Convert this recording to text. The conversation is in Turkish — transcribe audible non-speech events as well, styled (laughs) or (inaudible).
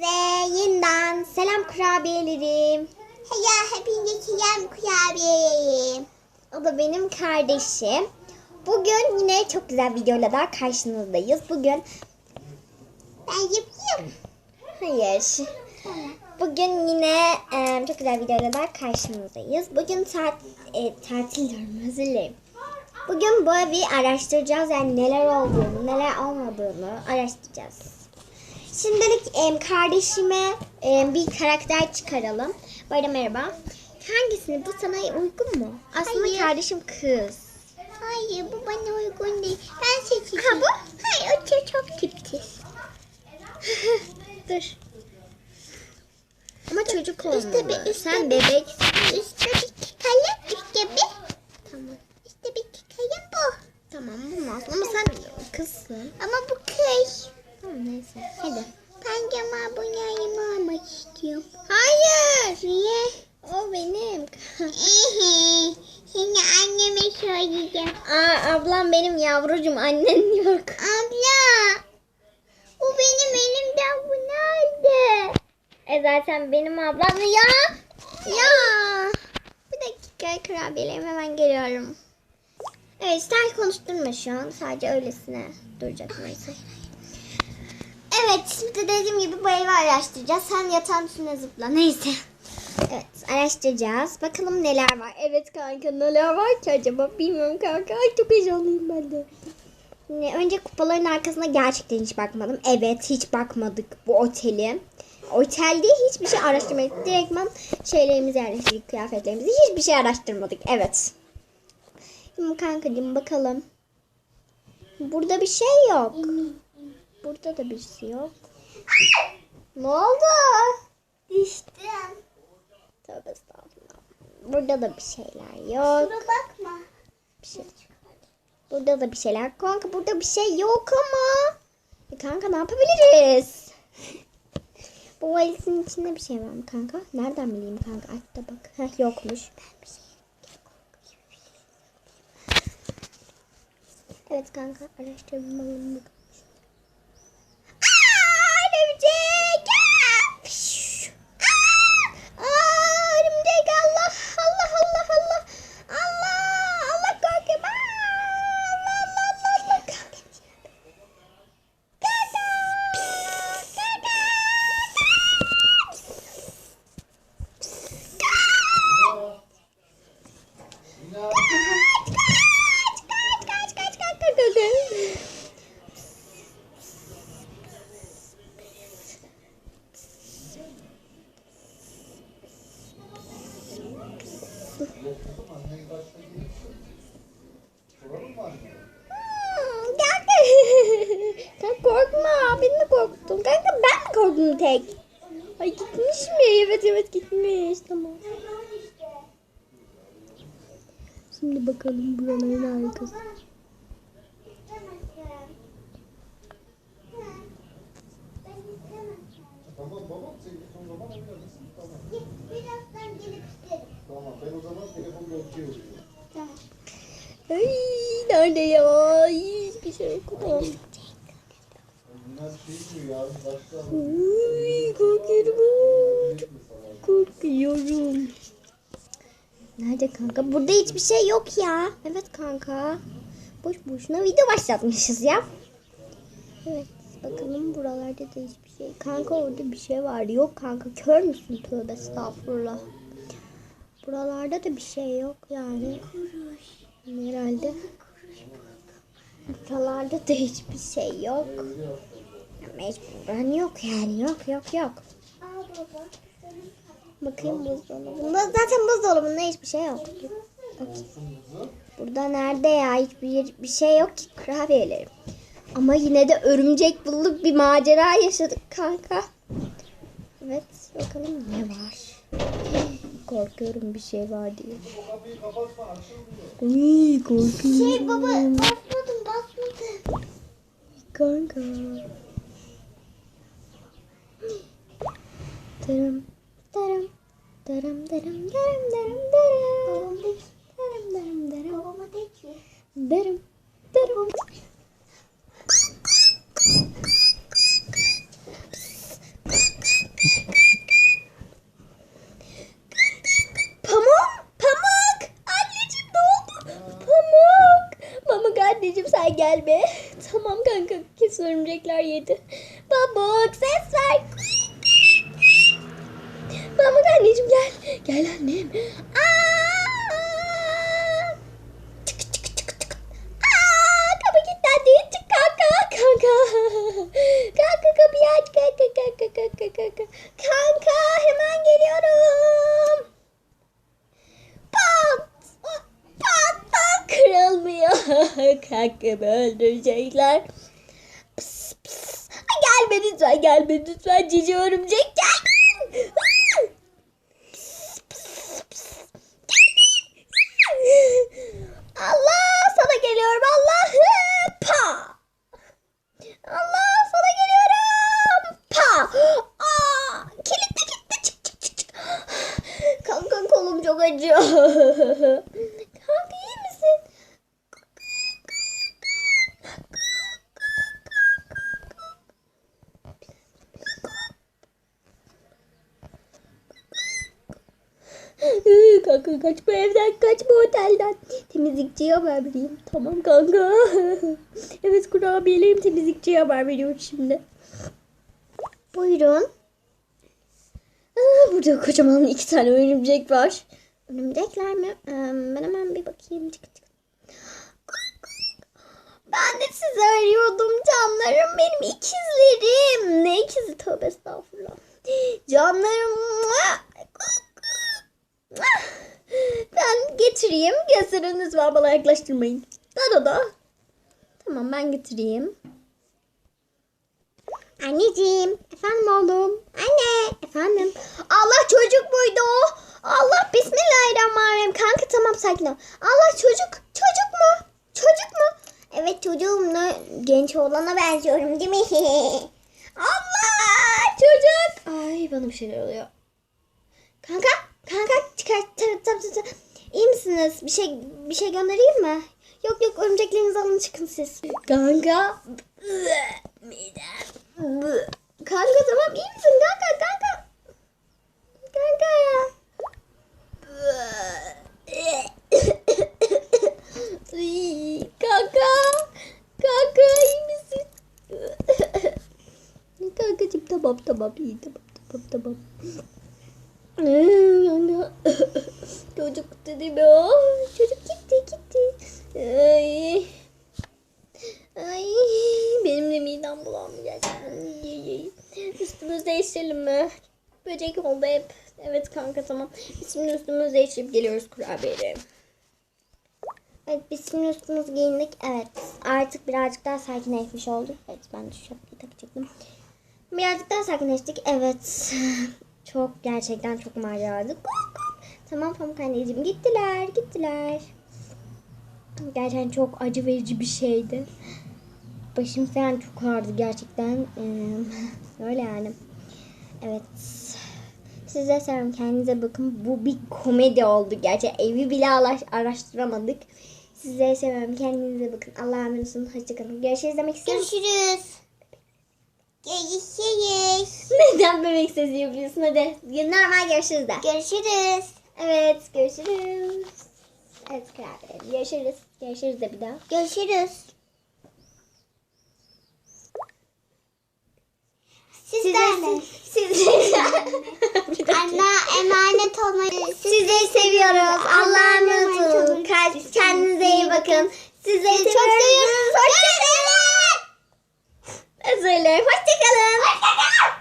Ve yeniden selam kurabiyelerim. Ya hepinize selam kurabiyeyim. O da benim kardeşim. Bugün yine çok güzel videoyla daha karşınızdayız. Bugün Ben yapayım. hayır. Bugün yine e, çok güzel videoyla daha karşınızdayız. Bugün tat, e, tatil diyorum. Bugün bu evi araştıracağız. Yani neler olduğunu, neler olmadığını araştıracağız. Şimdilik em, kardeşime em, bir karakter çıkaralım. Bu arada merhaba. Hangisini? Bu sana uygun mu? Aslında Hayır. kardeşim kız. Hayır bu bana uygun değil. Ben seçeceğim. Ha, bu? Hayır o çok, çok tipsiz. (laughs) Dur. Ama çocuk olmalı. İşte bir- işte Sen bir- bebek. İşte bir kalem bir. Tamam. İşte bir kalem bu. Tamam olmaz. Ama sen kızsın. Ama bu kız. Tamam neyse. Hadi. Ben cama bunu almak istiyorum. Hayır. Niye? O benim. (laughs) Şimdi anneme söyleyeceğim. Aa, ablam benim yavrucum. Annen yok. Abla. Bu benim elimden bu nerede? E zaten benim ablam ya. Ya. Bir dakika kurabiyelerime hemen geliyorum. Evet sen konuşturma şu an. Sadece öylesine duracak neyse. Evet şimdi dediğim gibi bu evi araştıracağız. Sen yatağın üstüne zıpla. Neyse. Evet araştıracağız. Bakalım neler var. Evet kanka neler var ki acaba? Bilmiyorum kanka. Ay çok heyecanlıyım ben de. Şimdi önce kupaların arkasına gerçekten hiç bakmadım. Evet hiç bakmadık bu oteli. Otelde hiçbir şey araştırmadık. Direktman şeylerimizi yerleştirdik, kıyafetlerimizi. Hiçbir şey araştırmadık. Evet. Şimdi kankacığım bakalım. Burada bir şey yok. Burada da bir şey yok. Ne oldu? Düştüm. Tövbe estağfurullah. Burada da bir şeyler yok. Şuna bakma. Bir şey. Burada da bir şeyler. Kanka burada bir şey yok ama. E kanka ne yapabiliriz? Bu valizin içinde bir şey var mı kanka? Nereden bileyim kanka? Aç da bak. Heh yokmuş. Evet kanka örümcek! Aa! Korktum tek? Ay gitmiş mi? Evet evet gitmiş. Tamam. Şimdi bakalım buraların arkası. Tamam babam seni son zaman oynarız. Tamam. Birazdan gelip isterim. Tamam ben o zaman telefonu öpüyorum. Ay nerede ya? Hiçbir şey yok. Bunlar şey diyor yarın başka Korkuyorum. Korkuyorum. Nerede kanka? Burada hiçbir şey yok ya. Evet kanka. Boş boşuna video başlatmışız ya. Evet. Bakalım buralarda da hiçbir şey. Kanka orada bir şey var. Yok kanka kör müsün? Tövbe estağfurullah. Buralarda da bir şey yok yani. Herhalde. Buralarda da hiçbir şey yok. Mecburen yok yani. Yok yok yok. Bakayım buzdolabında. Zaten buzdolabında hiçbir şey yok. Okey. Burada nerede ya? Hiçbir bir şey yok ki kurabiyelerim. Ama yine de örümcek bulduk bir macera yaşadık kanka. Evet bakalım ne var. Korkuyorum bir şey var diye. Uy korkuyorum. Şey baba basmadım basmadım. Kanka. Darım darım darım darım darım darım darım. Babam de ki. Darım. Babama de ki. Darım darım. Pamuk, pamuk. Anneciğim ne oldu? Pamuk. Pamuk anneciğim sen gelme. Tamam kanka kesin örümcekler yedi. Pamuk ses ver. Pamuk anneciğim gel. Gel annem. Aa! Çık çık çık çık. Aa, kapı kilitlendi. Çık kanka. Kanka. Kanka kapıyı aç. Kanka kanka kanka kanka. Kanka hemen geliyorum. Pat. Pat pat kırılmıyor. (laughs) Kankamı öldürecekler. Pıs, pıs. Gelme lütfen gelme lütfen cici örümcek gel. Pıs, pıs, pıs. Allah sana geliyorum Allah. Pa. Allah sana geliyorum. Pa. Aa, kilitle kilitle çık çık çık çık. Kanka acıyor. Kanka iyi misin? kanka kaç bu evden kaç bu otelden. Temizlikçiye haber vereyim. Tamam kanka. evet kurabiyelerim temizlikçiye haber veriyorum şimdi. Buyurun. Aa, burada kocaman iki tane örümcek var. Örümcekler mi? Ben hemen bir bakayım. Çık çık. Ben de sizi arıyordum canlarım benim ikizlerim. Ne ikizi tövbe estağfurullah. Canlarım. Ben getireyim. Gözlerini lütfen bana yaklaştırmayın. Da da da. Tamam ben getireyim. Anneciğim. Efendim oğlum. Anne. Efendim. Allah çocuk muydu o? Allah bismillahirrahmanirrahim. Kanka tamam sakin ol. Allah çocuk. Çocuk mu? Çocuk mu? Evet çocuğum ne? Genç oğlana benziyorum değil mi? (laughs) Allah çocuk. Ay bana bir şeyler oluyor. Kanka, kanka çıkar. Tamam, tamam, tamam. İyi misiniz? Bir şey bir şey göndereyim mi? Yok yok örümceklerinizi alın çıkın siz. Kanka. Kanka tamam iyi misin kanka? Kanka. Ay, kanka. Kanka iyi misin? Kankacığım tamam tamam iyi tamam tamam tamam. Çocuk dedim ya. Çocuk gitti gitti. Ay. Ay benim de midem ay. Üstümüzü değiştirelim mi? Böcek oldu hep. Evet kanka tamam. Biz şimdi üstümüzü değiştirip geliyoruz kurabiyeleri. Evet biz şimdi üstümüzü giyindik. Evet artık birazcık daha sakinleşmiş olduk. Evet ben de şu şapkayı takacaktım. Birazcık sakinleştik. Evet. (laughs) Çok gerçekten çok maceralı. Tamam Pamuk anneciğim gittiler gittiler. Gerçekten çok acı verici bir şeydi. Başım falan çok ağrıdı gerçekten. (laughs) Öyle yani. Evet. Size seviyorum. Kendinize bakın. Bu bir komedi oldu. Gerçi evi bile araş- araştıramadık. Size seviyorum. Kendinize bakın. Allah'a emanet olun. Hoşçakalın. Görüşürüz demek istiyorum. Görüşürüz. Görüşürüz. (laughs) Neden bebek sesi yapıyorsun? Hadi. Normal görüşürüz de. Görüşürüz. Evet. Görüşürüz. Evet. kral. Görüşürüz. Görüşürüz de bir daha. Görüşürüz. Siz Sizlerle. Siz (laughs) Anne emanet olmayı. Sizleri seviyoruz. Allah'a emanet olun. Kendinize iyi bakın. Sizleri çok seviyoruz. Hoşçakalın üzere. Hoşçakalın. Hoşçakalın.